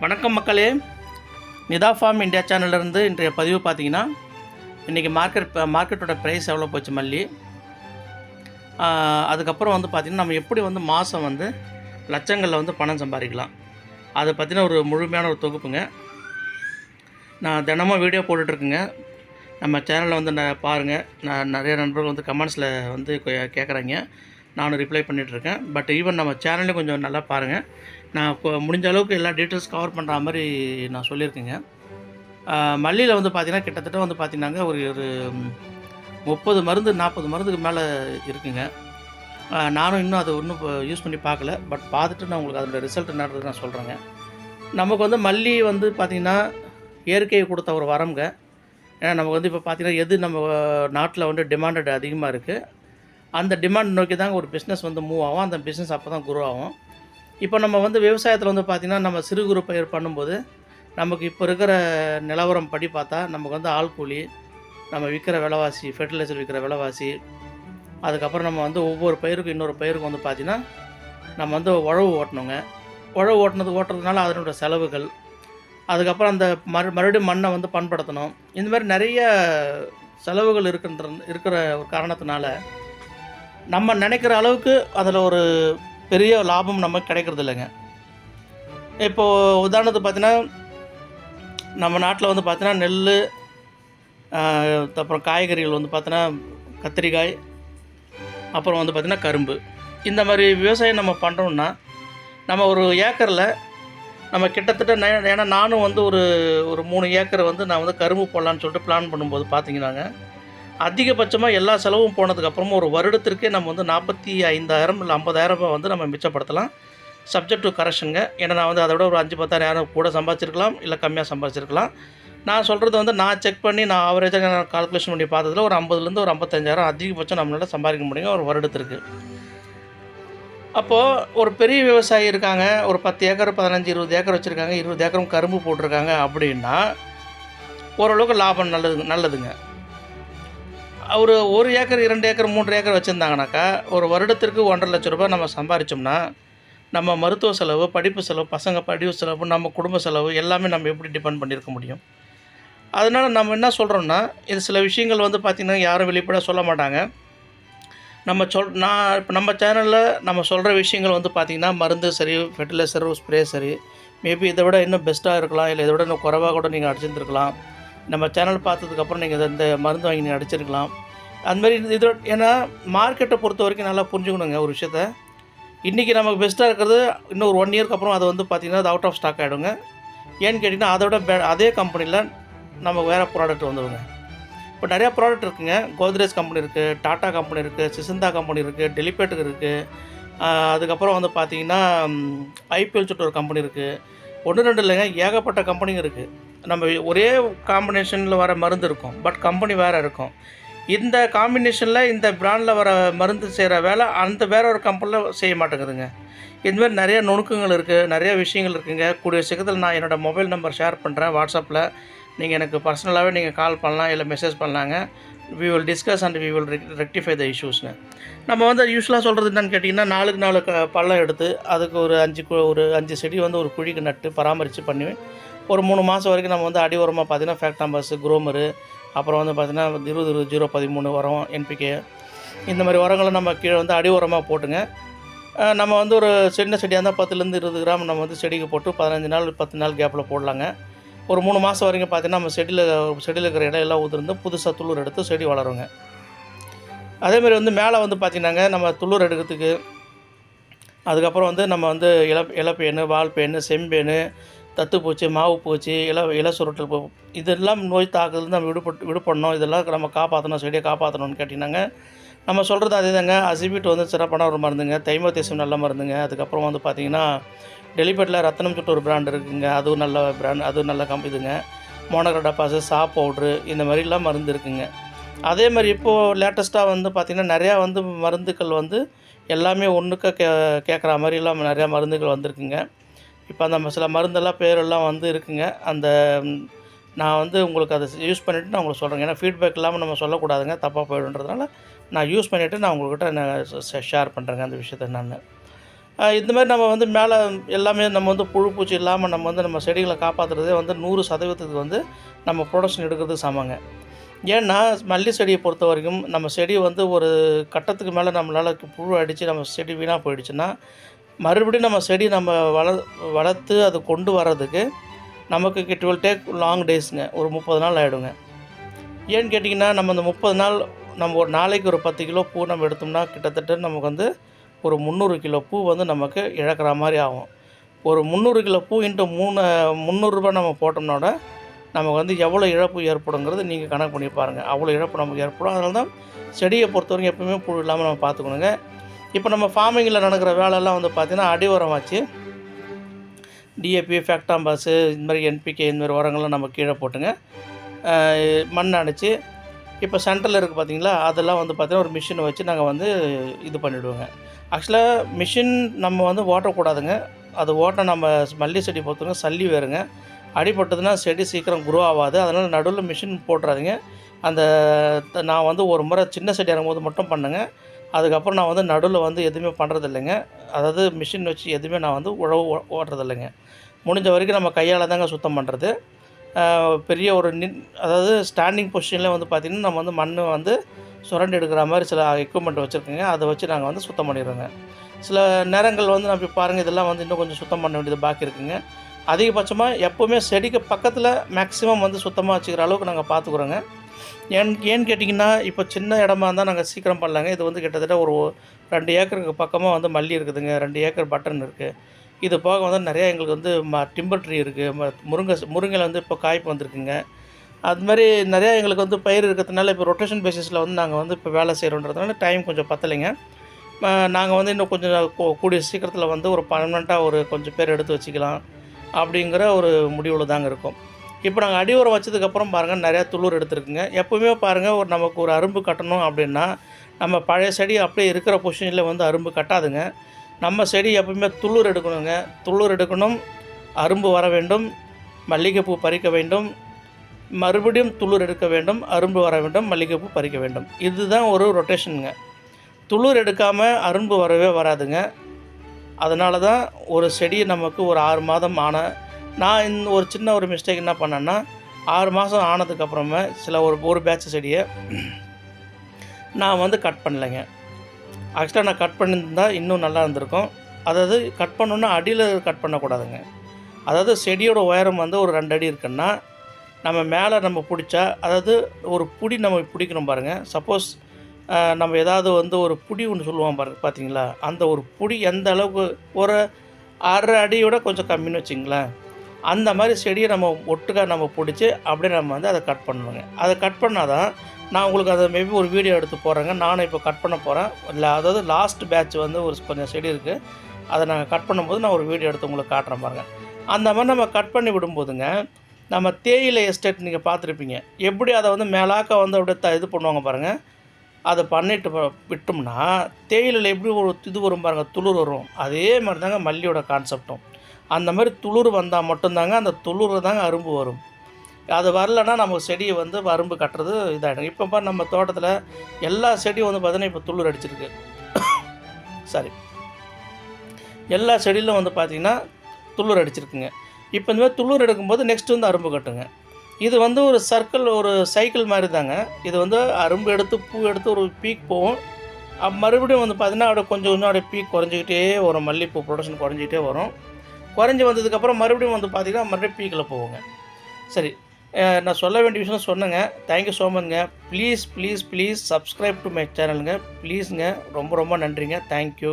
வணக்கம் மக்களே. Nita form India சேனல்லேருந்து இன்றைய பதிவு பார்த்தீங்கன்னா இன்றைக்கி மார்க்கெட் மார்க்கெட்டோட ப்ரைஸ் எவ்வளோ போச்சு மல்லி? அதுக்கப்புறம் வந்து பார்த்திங்கன்னா நம்ம எப்படி வந்து மாதம் வந்து லட்சங்களில் வந்து பணம் சம்பாதிக்கலாம். அதை பற்றின ஒரு முழுமையான ஒரு தொகுப்புங்க. நான் தினமும் வீடியோ போட்டுட்ருக்குங்க. நம்ம சேனலில் வந்து நான் பாருங்கள் நான் நிறைய நண்பர்கள் வந்து கமெண்ட்ஸில் வந்து கே- கேட்குறாங்க. நானும் ரிப்ளை பண்ணிகிட்ருக்கேன் பட் ஈவன் நம்ம சேனலையும் கொஞ்சம் நல்லா பாருங்கள் நான் இப்போ முடிஞ்ச அளவுக்கு எல்லா டீட்டெயில்ஸ் கவர் பண்ணுற மாதிரி நான் சொல்லியிருக்கேங்க. மல்லியில் வந்து பார்த்திங்கன்னா கிட்டத்தட்ட வந்து பார்த்திங்கன்னாங்க ஒரு ஒரு முப்பது மருந்து நாற்பது மருந்துக்கு மேலே இருக்குங்க. நானும் இன்னும் அதை ஒன்றும் யூஸ் பண்ணி பார்க்கல பட் பார்த்துட்டு நான் உங்களுக்கு அதோட ரிசல்ட் என்னன்றது நான் சொல்கிறேங்க நமக்கு வந்து மல்லி வந்து பார்த்திங்கன்னா இயற்கையை கொடுத்த ஒரு வரம்ங்க. ஏன்னா நமக்கு வந்து இப்போ பார்த்திங்கன்னா எது நம்ம நாட்டில் வந்து டிமாண்டட் அதிகமாக இருக்குது அந்த டிமாண்ட் நோக்கி தாங்க ஒரு பிஸ்னஸ் வந்து மூவ் ஆகும். அந்த பிஸ்னஸ் அப்போ தான் குரோ ஆகும். இப்போ நம்ம வந்து விவசாயத்தில் வந்து பார்த்திங்கன்னா நம்ம சிறு குறு பயிர் பண்ணும்போது நமக்கு இப்போ இருக்கிற நிலவரம் படி பார்த்தா நமக்கு வந்து ஆள் கூலி நம்ம விற்கிற விலைவாசி ஃபெர்டிலைசர் விற்கிற விலைவாசி அதுக்கப்புறம் நம்ம வந்து ஒவ்வொரு பயிருக்கும் இன்னொரு பயிருக்கும் வந்து பார்த்திங்கன்னா நம்ம வந்து உழவு ஓட்டணுங்க. உழவு ஓட்டினது ஓட்டுறதுனால அதனோட செலவுகள் அதுக்கப்புறம் அந்த மறு மறுபடியும் மண்ணை வந்து பண்படுத்தணும். இந்த மாதிரி நிறைய செலவுகள் இருக்கின்ற இருக்கிற ஒரு காரணத்தினால நம்ம நினைக்கிற அளவுக்கு அதில் ஒரு பெரிய லாபம் நமக்கு கிடைக்கிறது இல்லைங்க. இப்போது உதாரணத்துக்கு பார்த்தீங்கன்னா நம்ம நாட்டில் வந்து பார்த்தீங்கன்னா நெல் அப்புறம் காய்கறிகள் வந்து பார்த்தீங்கன்னா கத்திரிக்காய் அப்புறம் வந்து பார்த்திங்கன்னா கரும்பு. இந்த மாதிரி விவசாயம் நம்ம பண்ணுறோம்னா நம்ம ஒரு ஏக்கரில் நம்ம கிட்டத்தட்ட நே- ஏன்னா நானும் வந்து ஒரு ஒரு மூணு ஏக்கர் வந்து நான் வந்து கரும்பு போடலான்னு சொல்லிட்டு பிளான் பண்ணும்போது பார்த்தீங்கன்னாங்க அதிகபட்சமாக எல்லா செலவும் போனதுக்கப்புறமா ஒரு வருடத்திற்கே நம்ம வந்து நாற்பத்தி ஐந்தாயிரம் இல்லை ஐம்பதாயிரம் ரூபாய் வந்து நம்ம மிச்சப்படுத்தலாம். சப்ஜெக்ட் டு கரெக்ஷனுங்க ஏன்னா நான் வந்து அதை விட ஒரு அஞ்சு பத்தாயிரம் கூட சம்பாதிச்சிருக்கலாம் இல்லை கம்மியாக சம்பாதிச்சிருக்கலாம். நான் சொல்கிறது வந்து நான் செக் பண்ணி நான் ஆவரேஜாக நான் கால்குலேஷன் பண்ணி பார்த்ததில் ஒரு ஐம்பதுலேருந்து ஒரு ஐம்பத்தஞ்சாயிரம் அதிகபட்சம் நம்மளால் சம்பாதிக்க முடியுங்க ஒரு வருடத்திற்கு. அப்போது ஒரு பெரிய விவசாயி இருக்காங்க ஒரு பத்து ஏக்கர் பதினஞ்சு இருபது ஏக்கர் வச்சுருக்காங்க இருபது ஏக்கரும் கரும்பு போட்டிருக்காங்க அப்படின்னா ஓரளவுக்கு லாபம் நல்லது நல்லதுங்க. ஒரு ஒரு ஏக்கர் இரண்டு ஏக்கர் மூன்று ஏக்கர் வச்சுருந்தாங்கனாக்கா ஒரு வருடத்திற்கு ஒன்றரை லட்ச ரூபாய் நம்ம சம்பாரிச்சோம்னா நம்ம மருத்துவ செலவு படிப்பு செலவு பசங்க படிப்பு செலவு நம்ம குடும்ப செலவு எல்லாமே நம்ம எப்படி டிபெண்ட் பண்ணியிருக்க முடியும்? அதனால் நம்ம என்ன சொல்கிறோம்னா இது சில விஷயங்கள் வந்து பார்த்திங்கன்னா யாரும் வெளிப்பட சொல்ல மாட்டாங்க. நம்ம சொல் நான் இப்போ நம்ம சேனலில் நம்ம சொல்கிற விஷயங்கள் வந்து பார்த்திங்கன்னா மருந்து சரி ஃபெர்டிலைசர் ஸ்ப்ரே சரி மேபி இதை விட இன்னும் பெஸ்ட்டாக இருக்கலாம் இல்லை இதை விட இன்னும் குறைவாக கூட நீங்கள் அடிச்சிருந்துருக்கலாம். நம்ம சேனல் பார்த்ததுக்கப்புறம் நீங்கள் இந்த மருந்து வாங்கி நீங்கள் அடிச்சிருக்கலாம். அதுமாரி இதோட ஏன்னா மார்க்கெட்டை பொறுத்த வரைக்கும் நல்லா புரிஞ்சுக்கணுங்க ஒரு விஷயத்த. இன்றைக்கி நமக்கு பெஸ்ட்டாக இருக்கிறது இன்னும் ஒரு ஒன் இயர்க்கு அப்புறம் அது வந்து பார்த்திங்கன்னா அது அவுட் ஆஃப் ஸ்டாக் ஆகிடுங்க ஏன்னு கேட்டிங்கன்னா அதோட அதே கம்பெனியில் நமக்கு வேறு ப்ராடக்ட் வந்துடுங்க இப்போ நிறையா ப்ராடக்ட் இருக்குங்க. கோத்ரேஜ் கம்பெனி இருக்குது டாட்டா கம்பெனி இருக்குது சிசந்தா கம்பெனி இருக்குது டெலிபேட் இருக்குது அதுக்கப்புறம் வந்து பார்த்திங்கன்னா ஐபிஎல் சொல்லிட்டு ஒரு கம்பெனி இருக்குது ஒன்று ரெண்டு இல்லைங்க ஏகப்பட்ட கம்பெனிங்க இருக்குது நம்ம ஒரே காம்பினேஷனில் வர மருந்து இருக்கும். பட் கம்பெனி வேறு இருக்கும். இந்த காம்பினேஷனில் இந்த பிராண்டில் வர மருந்து செய்கிற வேலை அந்த வேற ஒரு கம்பெனியில் செய்ய மாட்டேங்குதுங்க. இதுமாதிரி நிறைய நுணுக்கங்கள் இருக்குது நிறைய விஷயங்கள் இருக்குங்க. கூடிய சீக்கிரத்தில் நான் என்னோடய மொபைல் நம்பர் ஷேர் பண்ணுறேன் வாட்ஸ்அப்பில் நீங்கள் எனக்கு பர்சனலாகவே நீங்கள் கால் பண்ணலாம் இல்லை மெசேஜ் பண்ணலாங்க. We will discuss and we will rectify the இஷ்யூஸ்ங்க நம்ம வந்து யூஸ்வலாக சொல்கிறது என்னன்னு கேட்டிங்கன்னா நாளுக்கு நாலு க பள்ளம் எடுத்து அதுக்கு ஒரு அஞ்சு கு- ஒரு அஞ்சு செடி வந்து ஒரு குழிக்கு நட்டு பராமரித்து பண்ணி ஒரு மூணு மாதம் வரைக்கும் நம்ம வந்து அடி உரமாக பார்த்தீங்கன்னா ஃபேக்டாம்பஸ் குரோமரு அப்புறம் வந்து பார்த்திங்கன்னா இருபது இருபது ஜீரோ பதிமூணு உரம் என்பிகே இந்த மாதிரி உரங்களை நம்ம கீழே வந்து அடி உரமாக போட்டுங்க நம்ம வந்து ஒரு சின்ன செடியாக இருந்தால் பத்துலேருந்து இருபது கிராம் நம்ம வந்து செடிக்கு போட்டு பதினஞ்சு நாள் பத்து நாள் கேப்பில் போடலாங்க. ஒரு மூணு மாதம் வரைக்கும் பார்த்தீங்கன்னா நம்ம செடியில் செடியில் இருக்கிற இடம் எல்லாம் உதிர்ந்து புதுசாக துளிர் எடுத்து செடி வளருங்க. அதேமாதிரி வந்து மேலே வந்து பார்த்திங்கன்னாங்க நம்ம துளிர் எடுக்கிறதுக்கு அதுக்கப்புறம் வந்து நம்ம வந்து இல இலப்பேனு வால்பேனு செம்பேனு தத்து பூச்சி மாவு பூச்சி இல இல சுருட்டல் பூ இதெல்லாம் நோய் தாக்குதல் நம்ம விடுபட்டு விடுபடணும். இதெல்லாம் நம்ம காப்பாற்றணும் செடியை காப்பாற்றணும்னு கேட்டிங்கன்னாங்க. நம்ம சொல்கிறது அதே தாங்க அசிபிட் வந்து சிறப்பான ஒரு மருந்துங்க. தைமத்தேசம் நல்ல மருந்துங்க. அதுக்கப்புறம் வந்து பார்த்திங்கன்னா டெலிபேட்டில் ரத்தனம் சொல்லிட்டு ஒரு பிராண்ட் இருக்குதுங்க அதுவும் நல்ல பிராண்ட் அதுவும் நல்ல கம் இதுங்க. மோனோக்ரடப்பாஸு சா பவுட்ரு இந்த மாதிரிலாம் மருந்து இருக்குங்க. அதே மாதிரி இப்போது லேட்டஸ்ட்டாக வந்து பார்த்திங்கன்னா நிறையா வந்து மருந்துக்கள் வந்து எல்லாமே ஒன்றுக்க கே கேட்குற மாதிரிலாம் நிறையா மருந்துகள் வந்திருக்குங்க. இப்போ அந்த சில மருந்தெல்லாம் பேரெல்லாம் வந்து இருக்குங்க. அந்த நான் வந்து உங்களுக்கு அதை யூஸ் பண்ணிவிட்டு நான் உங்களுக்கு சொல்கிறேங்க ஏன்னா ஃபீட்பேக் இல்லாமல் நம்ம சொல்லக்கூடாதுங்க. தப்பாக போயிடுன்றதுனால நான் யூஸ் பண்ணிவிட்டு நான் உங்கள்கிட்ட நான் ஷேர் பண்ணுறேங்க அந்த விஷயத்த நான். இந்த மாதிரி நம்ம வந்து மேலே எல்லாமே நம்ம வந்து புழு பூச்சி இல்லாமல் நம்ம வந்து நம்ம செடிகளை காப்பாற்றுறதே வந்து நூறு சதவீதத்துக்கு வந்து நம்ம ப்ரொடக்ஷன் எடுக்கிறது சமங்க. ஏன்னா மல்லி செடியை பொறுத்த வரைக்கும் நம்ம செடி வந்து ஒரு கட்டத்துக்கு மேலே நம்மளால் புழு அடித்து நம்ம செடி வீணாக போயிடுச்சுன்னா மறுபடியும் நம்ம செடி நம்ம வள வளர்த்து அது கொண்டு வர்றதுக்கு நமக்கு இட் வில் டேக் லாங் டேஸுங்க ஒரு முப்பது நாள் ஆகிடுங்க ஏன்னு கேட்டிங்கன்னா நம்ம அந்த முப்பது நாள் நம்ம ஒரு நாளைக்கு ஒரு பத்து கிலோ பூ நம்ம எடுத்தோம்னா கிட்டத்தட்ட நமக்கு வந்து ஒரு முந்நூறு கிலோ பூ வந்து நமக்கு இழக்கிற மாதிரி ஆகும். ஒரு முந்நூறு கிலோ பூ இன்ட்டு மூணு முந்நூறுரூபா நம்ம போட்டோம்னோட நமக்கு வந்து எவ்வளோ இழப்பு ஏற்படுங்கிறது நீங்கள் கணக்கு பண்ணி பாருங்கள் அவ்வளோ இழப்பு நமக்கு ஏற்படும். அதனால தான் செடியை பொறுத்தவரைக்கும் எப்பவுமே புழு இல்லாமல் நம்ம பார்த்துக்கணுங்க. இப்போ நம்ம ஃபார்மிங்கில் நடக்கிற வேலையெல்லாம் வந்து பார்த்திங்கன்னா அடி உரம் வச்சு டிஏபி ஃபேக்டாம்பாஸு இந்த மாதிரி என்பிகே இந்த மாதிரி உரங்கள்லாம் நம்ம கீழே போட்டுங்க. மண் அணைச்சி இப்போ சென்டரில் இருக்குது பார்த்தீங்களா அதெல்லாம் வந்து பார்த்திங்கன்னா ஒரு மிஷினை வச்சு நாங்கள் வந்து இது பண்ணிவிடுவோங்க ஆக்சுவலாக மிஷின் நம்ம வந்து ஓட்டக்கூடாதுங்க. அது ஓட்ட நம்ம மல்லி செடி பொறுத்தவங்க சல்லி வேறுங்க. அடிபட்டதுன்னா செடி சீக்கிரம் குரோ ஆகாது. அதனால் நடுவில் மிஷின் போட்டுறாதீங்க. அந்த நான் வந்து ஒரு முறை சின்ன செடி இறங்கும்போது மட்டும் பண்ணுங்கள் அதுக்கப்புறம் நான் வந்து நடுவில் வந்து எதுவுமே பண்ணுறது இல்லைங்க அதாவது மிஷின் வச்சு எதுவுமே நான் வந்து உழவு ஓ- ஓட்டுறது இல்லைங்க முடிஞ்ச வரைக்கும் நம்ம கையால் தாங்க சுத்தம் பண்ணுறது பெரிய ஒரு நின் அதாவது ஸ்டாண்டிங் பொசிஷனில் வந்து பார்த்திங்கன்னா நம்ம வந்து மண் வந்து சுரண்டு எடுக்கிற மாதிரி சில எக்யூப்மெண்ட் வச்சுருக்கோங்க. அதை வச்சு நாங்கள் வந்து சுத்தம் பண்ணிடுறோங்க. சில நேரங்கள் வந்து நம்ம பாருங்கள் இதெல்லாம் வந்து இன்னும் கொஞ்சம் சுத்தம் பண்ண வேண்டியது பாக்கி இருக்குங்க. அதிகபட்சமாக எப்போவுமே செடிக்கு பக்கத்தில் மேக்ஸிமம் வந்து சுத்தமாக வச்சுக்கிற அளவுக்கு நாங்கள் பார்த்துக்குறோங்க ஏன் ஏன்னு கேட்டிங்கன்னா இப்போ சின்ன இடமா இருந்தால் நாங்கள் சீக்கிரம் பண்ணலாங்க. இது வந்து கிட்டத்தட்ட ஒரு ரெண்டு ஏக்கருக்கு பக்கமாக வந்து மல்லி இருக்குதுங்க. ரெண்டு ஏக்கர் பட்டன் இருக்குது இது போக வந்து நிறையா எங்களுக்கு வந்து ம டிம்பர் ட்ரீ இருக்குது முருங்கை முருங்கையில் வந்து இப்போ காய்ப்பு வந்திருக்குங்க. அது மாதிரி நிறையா எங்களுக்கு வந்து பயிர் இருக்கிறதுனால இப்போ ரொட்டேஷன் பேசிஸில் வந்து நாங்கள் வந்து இப்போ வேலை செய்கிறோன்றதுனால டைம் கொஞ்சம் பத்தலைங்க. நாங்கள் வந்து இன்னும் கொஞ்சம் கூடிய சீக்கிரத்தில் வந்து ஒரு பர்மனெண்ட்டாக ஒரு கொஞ்சம் பேர் எடுத்து வச்சுக்கலாம். அப்படிங்கிற ஒரு முடிவில் தாங்க இருக்கும். இப்போ நாங்கள் அடி உரம் வச்சதுக்கப்புறம் பாருங்கள் நிறையா துளிர் எடுத்துருக்குங்க. எப்போவுமே பாருங்கள் ஒரு நமக்கு ஒரு அரும்பு கட்டணும் அப்படின்னா நம்ம பழைய செடி அப்படியே இருக்கிற பொசிஷனில் வந்து அரும்பு கட்டாதுங்க. நம்ம செடி எப்பவுமே துளிர் எடுக்கணுங்க. துளிர் எடுக்கணும் அரும்பு வர வேண்டும் மல்லிகைப்பூ பறிக்க வேண்டும் மறுபடியும் துளிர் எடுக்க வேண்டும் அரும்பு வர வேண்டும் மல்லிகைப்பூ பறிக்க வேண்டும். இதுதான் ஒரு ரொட்டேஷனுங்க துளிர் எடுக்காமல் அரும்பு வரவே வராதுங்க. அதனால தான் ஒரு செடி நமக்கு ஒரு ஆறு மாதம் ஆன நான் இந்த ஒரு சின்ன ஒரு மிஸ்டேக் என்ன பண்ணேன்னா ஆறு மாதம் ஆனதுக்கப்புறமே சில ஒரு ஒரு பேட்ச் செடியை நான் வந்து கட் பண்ணலைங்க. ஆக்சுவலாக நான் கட் பண்ணியிருந்தால் இன்னும் நல்லா இருந்திருக்கும். அதாவது கட் பண்ணணுன்னா அடியில் கட் பண்ணக்கூடாதுங்க. அதாவது செடியோட உயரம் வந்து ஒரு ரெண்டு அடி இருக்குன்னா நம்ம மேலே நம்ம பிடிச்சா அதாவது ஒரு புடி நம்ம பிடிக்கணும் பாருங்கள் சப்போஸ் நம்ம ஏதாவது வந்து ஒரு புடி ஒன்று சொல்லுவோம் பாருங்க பார்த்தீங்களா அந்த ஒரு புடி எந்த அளவுக்கு ஒரு அரை அடியோட கொஞ்சம் கம்மின்னு வச்சிங்களேன். அந்த மாதிரி செடியை நம்ம ஒட்டுக்கா நம்ம பிடிச்சி அப்படியே நம்ம வந்து அதை கட் பண்ணணுங்க அதை கட் பண்ணால் தான் நான் உங்களுக்கு அதை மேபி ஒரு வீடியோ எடுத்து போகிறேங்க நானும் இப்போ கட் பண்ண போகிறேன் இல்லை அதாவது லாஸ்ட் பேட்ச் வந்து ஒரு கொஞ்சம் செடி இருக்குது அதை நாங்கள் கட் பண்ணும்போது நான் ஒரு வீடியோ எடுத்து உங்களுக்கு காட்டுறேன் பாருங்கள் அந்த மாதிரி நம்ம கட் பண்ணி விடும்போதுங்க நம்ம தேயிலை எஸ்டேட் நீங்கள் பார்த்துருப்பீங்க. எப்படி அதை வந்து மேலாக்க வந்து அப்படியே த இது பண்ணுவாங்க பாருங்கள் அதை பண்ணிட்டு விட்டோம்னா தேயிலையில் எப்படி ஒரு இது வரும் பாருங்கள் துளிர் வரும். அதே மாதிரி தாங்க மல்லியோட கான்செப்டும் அந்த மாதிரி துளிர் வந்தால் மட்டும்தாங்க அந்த துளிர் தாங்க அரும்பு வரும். அது வரலன்னா நம்ம செடியை வந்து அரும்பு கட்டுறது இதாகிடும் இப்போ பாரு நம்ம தோட்டத்தில் எல்லா செடியும் வந்து பார்த்தீங்கன்னா இப்போ துளிர் அடிச்சிருக்கு. சாரி எல்லா செடியிலும் வந்து பார்த்திங்கன்னா துளிர் அடிச்சிருக்குங்க. இப்போ இந்த மாதிரி துளிர் எடுக்கும்போது நெக்ஸ்ட் வந்து அரும்பு கட்டுங்க. இது வந்து ஒரு சர்க்கிள் ஒரு சைக்கிள் மாதிரி தாங்க இது வந்து அரும்பு எடுத்து பூ எடுத்து ஒரு பீக் போகும். மறுபடியும் வந்து பார்த்திங்கன்னா அப்படியே கொஞ்சம் கொஞ்சம் அப்படியே பீக் குறைஞ்சிக்கிட்டே வரும். மல்லிகைப்பூ ப்ரொடக்ஷன் குறைஞ்சிக்கிட்டே வரும். குறைஞ்சி வந்ததுக்கப்புறம் மறுபடியும் வந்து பார்த்திங்கன்னா மறுபடியும் பீக்கில் போகுங்க சரி நான் சொல்ல வேண்டிய விஷயம் சொன்னேங்க. Thank you so மச்ங்க please please please subscribe to my சேனலுங்க ப்ளீஸுங்க ரொம்ப ரொம்ப நன்றிங்க. தேங்க்யூ